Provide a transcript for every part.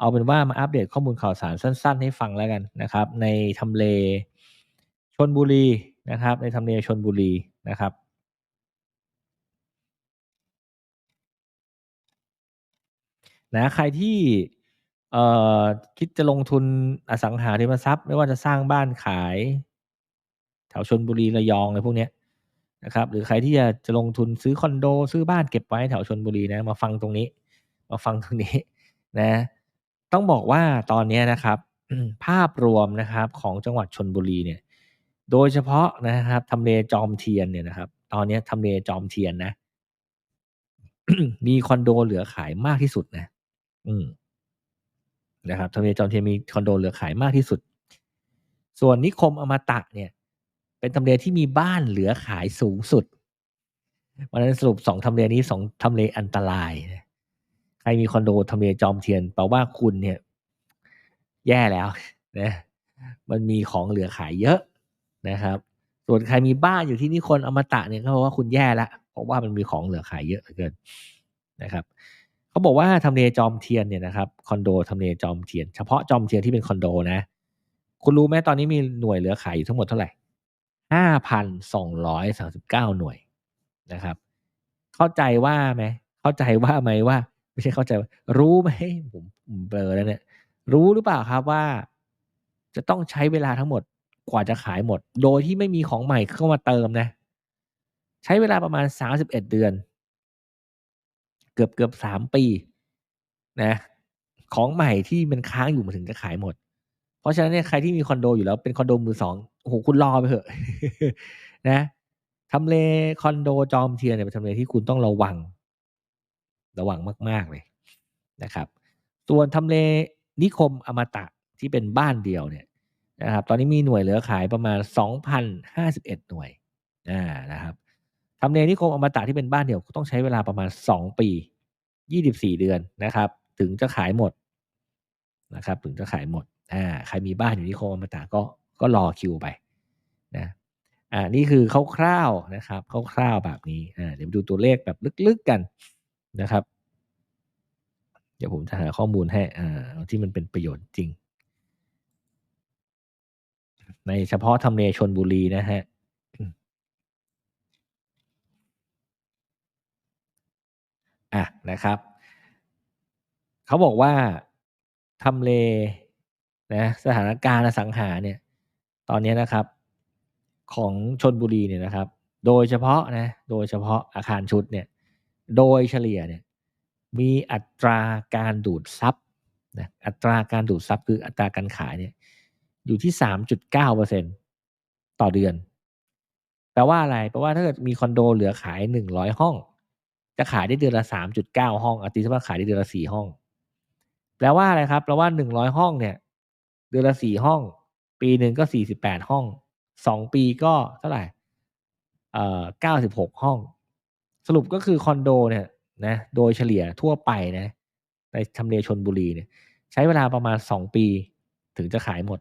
เอาเป็นว่ามาอัปเดตข้อมูลข่าวสารสั้น ๆ ให้ฟังแล้วกันนะครับ ในทำเลชนบุรีนะครับ ในทำเลชนบุรีนะครับนะใครที่เอ่อคิดจะลงทุนอสังหาริมทรัพย์ ไม่ว่าจะสร้างบ้านขาย แถวชนบุรีระยองอะไรพวกเนี้ยนะครับ หรือใครที่จะจะลงทุนซื้อคอนโด ซื้อบ้านเก็บไว้แถวชนบุรีนะ มาฟังตรงนี้ มาฟังตรงนี้นะ ต้องบอกว่าตอนนี้นะครับภาพรวมนะครับของจังหวัดชนบุรีเนี่ยโดยเฉพาะนะครับทำเลจอมเทียนเนี่ยนะครับ ตอนนี้ทำเลจอมเทียนนะมีคอนโดเหลือขายมากที่สุดนะ อืมนะครับทำเลจอมเทียนมีคอนโดเหลือขายมากที่สุด ส่วนนิคมอมตะเนี่ย เป็นทำเลที่มีบ้านเหลือขายสูงสุดเพราะฉะนั้นสรุปสองทำเลนี้สองทำเลอันตรายนะ ใครมีคอนโดทำเลจอมเทียนแปลว่าคุณเนี่ย แย่แล้วนะมันมีของเหลือขายเยอะนะครับ ส่วนใครมีบ้านอยู่ที่นิคมอมตะเนี่ยก็เพราะว่าคุณแย่ละเพราะว่ามันมีของเหลือขายเยอะเหลือเกินนะครับเขาบอกว่าทำเลจอมเทียนเนี่ยนะครับคอนโดทำเลจอมเทียน เฉพาะจอมเทียนที่เป็นคอนโดนะ คุณรู้ไหมตอนนี้มีหน่วยเหลือขายอยู่ทั้งหมดเท่าไหร่ห้าพันสองร้อยสาสิบเก้าหน่วยนะครับ เข้าใจว่าไหมเข้าใจว่าไหมว่า ไม่ใช่เข้าใจรู้ไหมผมผมเบลอแล้วเนี่ยรู้หรือเปล่าครับว่า จะต้องใช้เวลาทั้งหมดกว่าจะขายหมด โดยที่ไม่มีของใหม่เข้ามาเติมนะ ใช้เวลาประมาณสามสิบเอ็ดเดือน เกือบเกือบสามปีนะ ของใหม่ที่มันค้างอยู่มาถึงจะขายหมด เพราะฉะนั้นเนี่ยใครที่มีคอนโดอยู่แล้วเป็นคอนโดมือสองโอ้โหคุณรอไปเถอะ นะทำเลคอนโดจอมเทียนเนี่ยเป็นทำเลที่คุณต้องระวัง ระวังมาก ๆ เลยนะครับ ส่วนทำเลนิคมอมตะที่เป็นบ้านเดียวเนี่ยนะครับ ตอนนี้มีหน่วยเหลือขายประมาณ 2,051 หน่วยอ่านะครับทำเลนิคมอมตะที่เป็นบ้านเดียวต้องใช้เวลาประมาณ 2 ปี 24 เดือนนะครับ ถึงจะขายหมดนะครับ ถึงจะขายหมดอ่าใครมีบ้านอยู่นิคมอมตะก็ก็รอคิวไปนะอ่านี่คือคร่าวๆนะครับคร่าวๆแบบนี้อ่าเดี๋ยวไปดูตัวเลขแบบลึกๆกัน นะครับ เดี๋ยวผมจะหาข้อมูลให้อ่าที่มันเป็นประโยชน์จริง ในเฉพาะทำเลชนบุรีนะฮะอะนะครับ เขาบอกว่าทำเลนะสถานการณ์อสังหาเนี่ย ตอนนี้นะครับ ของชนบุรีเนี่ยนะครับ โดยเฉพาะนะ โดยเฉพาะอาคารชุดเนี่ย โดยเฉลี่ยเนี่ยมีอัตราการดูดซับนะอัตราการดูดซับคืออัตราการขายเนี่ยอยู่ที่สามจุดเก้าเปอร์เซ็นต่อเดือน แปลว่าอะไร แปลว่าถ้าเกิดมีคอนโดเหลือขายหนึ่งร้อยห้อง จะขายได้เดือนละสามจุดเก้าห้องอาทิตย์ว่าขายได้เดือนละสี่ห้อง แปลว่าอะไรครับ แปลว่าหนึ่งร้อยห้องเนี่ย เดือนละสี่ห้อง ปีหนึ่งก็สี่สิบแปดห้องสองปีก็เท่าไหร่ เอ่อเก้าสิบหกห้อง สรุปก็คือคอนโดเนี่ยนะโดยเฉลี่ยทั่วไปนะในทำเลชนบุรีเนี่ย ใช้เวลาประมาณสองปีถึงจะขายหมด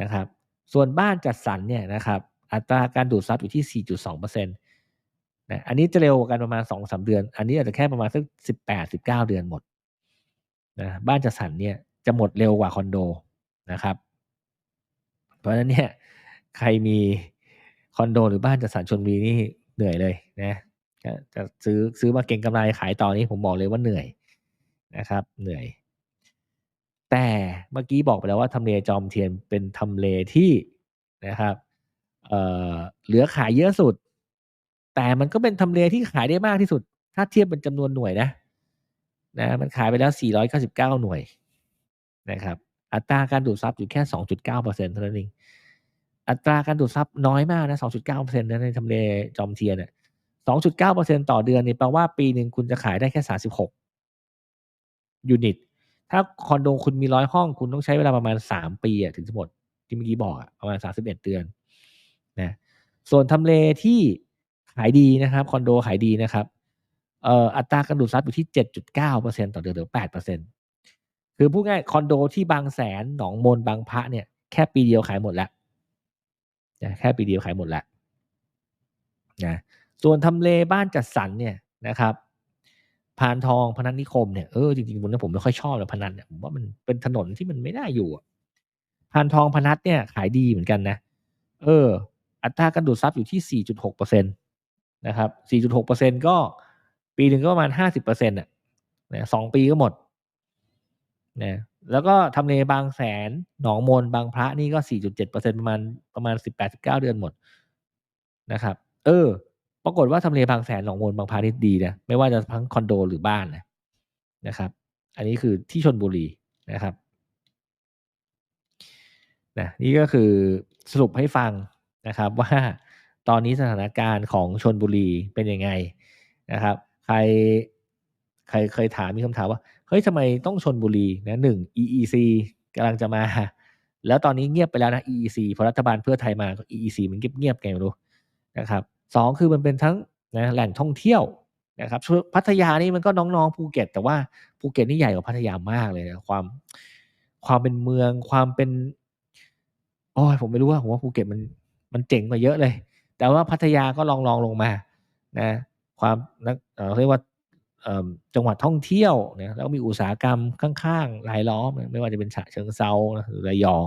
นะครับ ส่วนบ้านจัดสรรเนี่ยนะครับอัตราการดูดซับอยู่ที่ 4.2%นะอันนี้จะเร็วกว่ากันประมาณ 2-3 เดือน อันนี้อาจจะแค่ประมาณสัก 18-19 เดือนหมดนะบ้านจัดสรรเนี่ยจะหมดเร็วกว่าคอนโดนะครับ เพราะฉะนั้นเนี่ยใครมีคอนโดหรือบ้านจัดสรรชนบุรีนี่เหนื่อยเลยนะ จะจะซื้อซื้อมาเก็งกำไรขายต่อนี้ผมบอกเลยว่าเหนื่อยนะครับ เหนื่อย แต่เมื่อกี้บอกไปแล้วว่าทำเลจอมเทียนเป็นทำเลที่นะครับเเหลือขายเยอะสุด แต่มันก็เป็นทำเลที่ขายได้มากที่สุด ถ้าเทียบเป็นจำนวนหน่วยนะนะมันขายไปแล้ว 499 หน่วยนะครับ อัตราการดูดซับอยู่แค่ 2.9%เท่านั้นเองอัตราการดูดซับน้อยมากนะ 2.9%นะในทำเลจอมเทียนเนี่ย 2.9%ต่อเดือนนี่แปลว่าปีหนึ่งคุณจะขายได้แค่ 36 ยูนิต ถ้าคอนโดคุณมีร้อยห้อง คุณต้องใช้เวลาประมาณ 3 ปีอะถึงจะหมด ที่เมื่อกี้บอกอะประมาณ 31 เดือนนะส่วนทำเลที่ขายดีนะครับคอนโดขายดีนะครับเอ่ออัตราการดูดซับอยู่ที่ 7.9%ต่อเดือนหรือ 8%คือพูดง่ายคอนโดที่บางแสนหนองมนบางพระเนี่ยแค่ปีเดียวขายหมดแล้วนะแค่ปีเดียวขายหมดแล้วนะ ส่วนทำเลบ้านจัดสรรเนี่ยนะครับพานทองพนัสนิคมเนี่ยเออจริงๆผมผมไม่ค่อยชอบเลยพนัสเนี่ยผมว่ามันเป็นถนนที่มันไม่น่าอยู่พานทองพนัสเนี่ยขายดีเหมือนกันนะ เออ อัตราการดูดซับอยู่ที่ 4.6เปอร์เซ็นตนะครับ 4.6เปอร์เซ็นก็ปีหนึ่งก็ประมาณ 50เปอร์เซ็นต์อะนะสองปีก็หมดนะแล้วก็ทำเลบางแสนหนองมนบางพระนี่ก็ 4.7เปอร์เซ็นประมาณประมาณ 18-19 เดือนหมดนะครับ เออ ปรากฏว่าทำเลบางแสนหนองมนบางพระนี่ดีนะไม่ว่าจะทั้งคอนโดหรือบ้านนะนะครับ อันนี้คือที่ชนบุรีนะครับนะนี่ก็คือสรุปให้ฟังนะครับว่าตอนนี้สถานการณ์ของชนบุรีเป็นยังไงนะครับ ใครใครเคยถามมีคำถามว่าเฮ้ยทำไมต้องชนบุรีนะหนึ่ง EEC กำลังจะมา แล้วตอนนี้เงียบไปแล้วนะ EEC พอรัฐบาลเพื่อไทยมา EEC มันเงียบๆไงไม่รู้นะครับ สองคือมันเป็นทั้งนะแหล่งท่องเที่ยวนะครับพัทยานี่มันก็น้องๆภูเก็ต แต่ว่าภูเก็ตนี่ใหญ่กว่าพัทยามากเลยนะความความเป็นเมืองความเป็นโอ้ยผมไม่รู้ว่าผมว่าภูเก็ตมันมันเจ๋งกว่าเยอะเลย แต่ว่าพัทยาก็ลองลองลงมานะความนักเรียกว่าจังหวัดท่องเที่ยวนะแล้วมีอุตสาหกรรมข้างๆรายล้อม ไม่ว่าจะเป็นฉะเชิงเซาหรือระยอง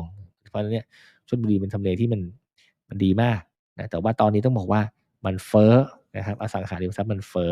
เพราะฉะนั้นเนี่ยชลบุรีเป็นทำเลที่มันมันดีมากนะแต่ว่าตอนนี้ต้องบอกว่า มันเฟ้อนะครับอสังหาริมทรัพย์มันเฟ้อ